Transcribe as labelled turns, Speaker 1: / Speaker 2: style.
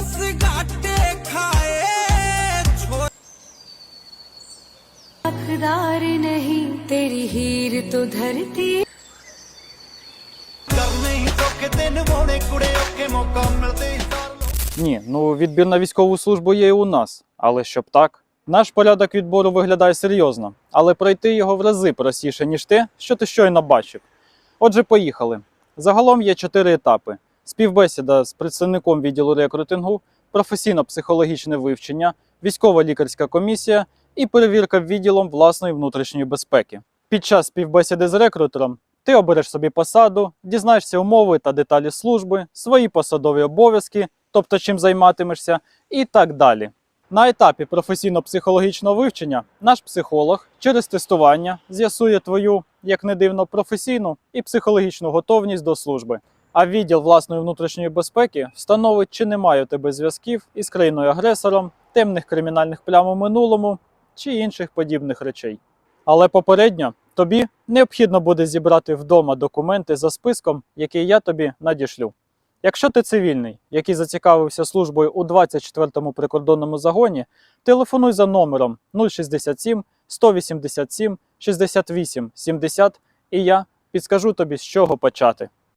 Speaker 1: दस घाटे खाए छोड़
Speaker 2: हकदार नहीं तेरी हीर तो धरती
Speaker 1: करने ही तो के दिन मोने कुड़े ओके मौका मिलते ही कर लो
Speaker 3: Ні, ну відбір на військову службу є і у нас, але щоб так. Наш порядок відбору виглядає серйозно, але пройти його в рази простіше, ніж те, що ти щойно бачив. Отже, поїхали. Загалом є чотири етапи: співбесіда з представником відділу рекрутингу, професійно-психологічне вивчення, військова лікарська комісія і перевірка відділом власної внутрішньої безпеки. Під час співбесіди з рекрутером ти обереш собі посаду, дізнаєшся умови та деталі служби, свої посадові обов'язки, тобто чим займатимешся, і так далі. На етапі професійно-психологічного вивчення наш психолог через тестування з'ясує твою, як не дивно, професійну і психологічну готовність до служби. А відділ власної внутрішньої безпеки встановить, чи немає у тебе зв'язків із країною-агресором, темних кримінальних плям у минулому чи інших подібних речей. Але попередньо тобі необхідно буде зібрати вдома документи за списком, який я тобі надішлю. Якщо ти цивільний, який зацікавився службою у 24-му прикордонному загоні, телефонуй за номером 067 187 68 70 і я підскажу тобі, з чого почати.